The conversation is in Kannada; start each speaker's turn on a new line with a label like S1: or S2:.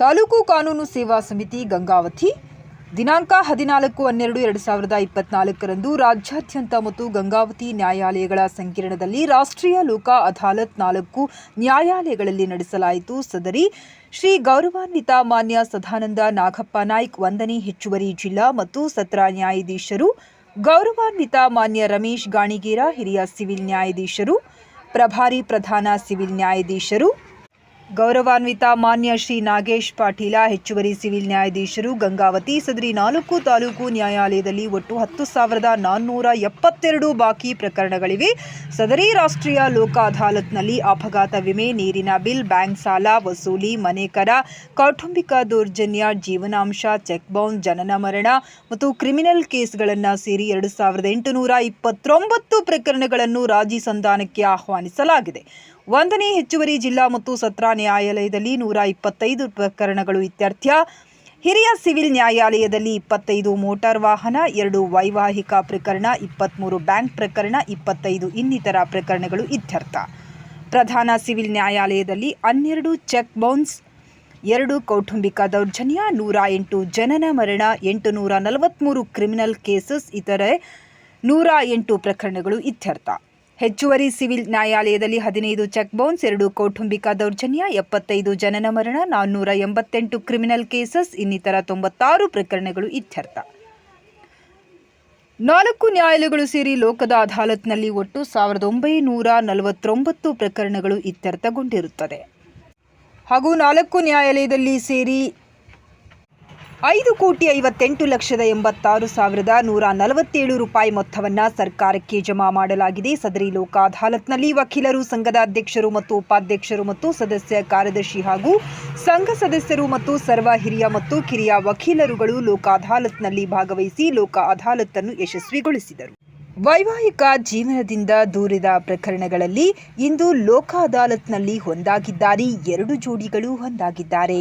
S1: ತಾಲೂಕು ಕಾನೂನು ಸೇವಾ ಸಮಿತಿ ಗಂಗಾವತಿ, ದಿನಾಂಕ ಹದಿನಾಲ್ಕು ಹನ್ನೆರಡು ಎರಡು ಸಾವಿರದ ಇಪ್ಪತ್ನಾಲ್ಕರಂದು ರಾಜ್ಯಾದ್ಯಂತ ಮತ್ತು ಗಂಗಾವತಿ ನ್ಯಾಯಾಲಯಗಳ ಸಂಕೀರ್ಣದಲ್ಲಿ ರಾಷ್ಟ್ರೀಯ ಲೋಕ ಅದಾಲತ್ ನಾಲ್ಕು ನ್ಯಾಯಾಲಯಗಳಲ್ಲಿ ನಡೆಸಲಾಯಿತು. ಸದರಿ ಶ್ರೀ ಗೌರವಾನ್ವಿತ ಮಾನ್ಯ ಸದಾನಂದ ನಾಗಪ್ಪ ನಾಯ್ಕ್ ಒಂದನೇ ಹೆಚ್ಚುವರಿ ಜಿಲ್ಲಾ ಮತ್ತು ಸತ್ರ ನ್ಯಾಯಾಧೀಶರು, ಗೌರವಾನ್ವಿತ ಮಾನ್ಯ ರಮೇಶ್ ಗಾಣಿಗೇರ, ಹಿರಿಯ ಸಿವಿಲ್ ನ್ಯಾಯಾಧೀಶರು, ಪ್ರಭಾರಿ ಪ್ರಧಾನ ಸಿವಿಲ್ ನ್ಯಾಯಾಧೀಶರು ಗೌರವಾನ್ವಿತ ಮಾನ್ಯ ಶ್ರೀ ನಾಗೇಶ್ ಪಾಟೀಲ, ಹೆಚ್ಚುವರಿ ಸಿವಿಲ್ ನ್ಯಾಯಾಧೀಶರು, ಗಂಗಾವತಿ, ಸದರಿ ನಾಲ್ಕು ತಾಲೂಕು ನ್ಯಾಯಾಲಯದಲ್ಲಿ ಒಟ್ಟು ಹತ್ತು ಸಾವಿರದ ನಾನ್ನೂರ ಎಪ್ಪತ್ತೆರಡು ಬಾಕಿ ಪ್ರಕರಣಗಳಿವೆ. ಸದರಿ ರಾಷ್ಟ್ರೀಯ ಲೋಕ ಅದಾಲತ್ನಲ್ಲಿ ಅಪಘಾತ ವಿಮೆ, ನೀರಿನ ಬಿಲ್, ಬ್ಯಾಂಕ್ ಸಾಲ, ವಸೂಲಿ, ಮನೆ ಕರ, ಕೌಟುಂಬಿಕ ದೌರ್ಜನ್ಯ, ಜೀವನಾಂಶ ಚೆಕ್ ಬೌನ್ಸ್ ಜನನ ಮರಣ ಮತ್ತು ಕ್ರಿಮಿನಲ್ ಕೇಸ್ಗಳನ್ನು ಸೇರಿ ಎರಡು ಸಾವಿರದ ಎಂಟುನೂರ ಇಪ್ಪತ್ತೊಂಬತ್ತು ಪ್ರಕರಣಗಳನ್ನು ರಾಜಿ ಸಂಧಾನಕ್ಕೆ ಆಹ್ವಾನಿಸಲಾಗಿದೆ. ಒಂದನೇ ಹೆಚ್ಚುವರಿ ಜಿಲ್ಲಾ ಮತ್ತು ಸತ್ರ ನ್ಯಾಯಾಲಯದಲ್ಲಿ ನೂರ ಇಪ್ಪತ್ತೈದು ಪ್ರಕರಣಗಳು ಇತ್ಯರ್ಥ. ಹಿರಿಯ ಸಿವಿಲ್ ನ್ಯಾಯಾಲಯದಲ್ಲಿ ಇಪ್ಪತ್ತೈದು, ಮೋಟಾರ್ ವಾಹನ, ಎರಡು ವೈವಾಹಿಕ ಪ್ರಕರಣ ಇಪ್ಪತ್ತ್ಮೂರು ಬ್ಯಾಂಕ್ ಪ್ರಕರಣ, ಇಪ್ಪತ್ತೈದು ಇನ್ನಿತರ ಪ್ರಕರಣಗಳು ಇತ್ಯರ್ಥ. ಪ್ರಧಾನ ಸಿವಿಲ್ ನ್ಯಾಯಾಲಯದಲ್ಲಿ ಹನ್ನೆರಡು ಚೆಕ್ ಬೌನ್ಸ್, ಎರಡು ಕೌಟುಂಬಿಕ ದೌರ್ಜನ್ಯ, ನೂರ ಎಂಟು ಜನನ ಮರಣ ಎಂಟು ನೂರ ನಲವತ್ತ್ಮೂರು ಕ್ರಿಮಿನಲ್ ಕೇಸಸ್, ಇತರೆ ನೂರ ಎಂಟು ಪ್ರಕರಣಗಳು ಇತ್ಯರ್ಥ. ಹೆಚ್ಚುವರಿ ಸಿವಿಲ್ ನ್ಯಾಯಾಲಯದಲ್ಲಿ ಹದಿನೈದು ಚೆಕ್ ಬೌನ್ಸ್ ಎರಡು ಕೌಟುಂಬಿಕ ದೌರ್ಜನ್ಯ, ಎಪ್ಪತ್ತೈದು ಜನನ ಮರಣ, ನಾನ್ನೂರ ಎಂಬತ್ತೆಂಟು ಕ್ರಿಮಿನಲ್ ಕೇಸಸ್, ಇನ್ನಿತರ ತೊಂಬತ್ತಾರು ಪ್ರಕರಣಗಳು ಇತ್ಯರ್ಥ. ನಾಲ್ಕು ನ್ಯಾಯಾಲಯಗಳು ಸೇರಿ ಲೋಕದ ಅದಾಲತ್ನಲ್ಲಿ ಒಟ್ಟು ಸಾವಿರದ ಒಂಬೈನೂರ ನಲವತ್ತೊಂಬತ್ತು ಪ್ರಕರಣಗಳು ಇತ್ಯರ್ಥಗೊಂಡಿರುತ್ತದೆ. ಹಾಗೂ ನಾಲ್ಕು ನ್ಯಾಯಾಲಯದಲ್ಲಿ ಸೇರಿ ಐದು ಕೋಟಿ ಐವತ್ತೆಂಟು ಲಕ್ಷದ ಎಂಬತ್ತಾರು ಸಾವಿರದ ನೂರ ನಲವತ್ತೇಳು ರೂಪಾಯಿ ಮೊತ್ತವನ್ನು ಸರ್ಕಾರಕ್ಕೆ ಜಮಾ ಮಾಡಲಾಗಿದೆ. ಸದರಿ ಲೋಕ ಅದಾಲತ್ನಲ್ಲಿ ವಕೀಲರು, ಸಂಘದ ಅಧ್ಯಕ್ಷರು ಮತ್ತು ಉಪಾಧ್ಯಕ್ಷರು ಮತ್ತು ಸದಸ್ಯ ಕಾರ್ಯದರ್ಶಿ ಹಾಗೂ ಸಂಘ ಸದಸ್ಯರು ಮತ್ತು ಸರ್ವ ಹಿರಿಯ ಮತ್ತು ಕಿರಿಯ ವಕೀಲರುಗಳು ಲೋಕ ಅದಾಲತ್ನಲ್ಲಿ ಭಾಗವಹಿಸಿ ಲೋಕ ಅದಾಲತ್ತನ್ನು ಯಶಸ್ವಿಗೊಳಿಸಿದರು. ವೈವಾಹಿಕ ಜೀವನದಿಂದ ದೂರಿದ ಪ್ರಕರಣಗಳಲ್ಲಿ ಇಂದು ಲೋಕ ಅದಾಲತ್ನಲ್ಲಿ ಒಂದಾಗಿದ್ದಾರೆ. ಎರಡು ಜೋಡಿಗಳು ಒಂದಾಗಿದ್ದಾರೆ.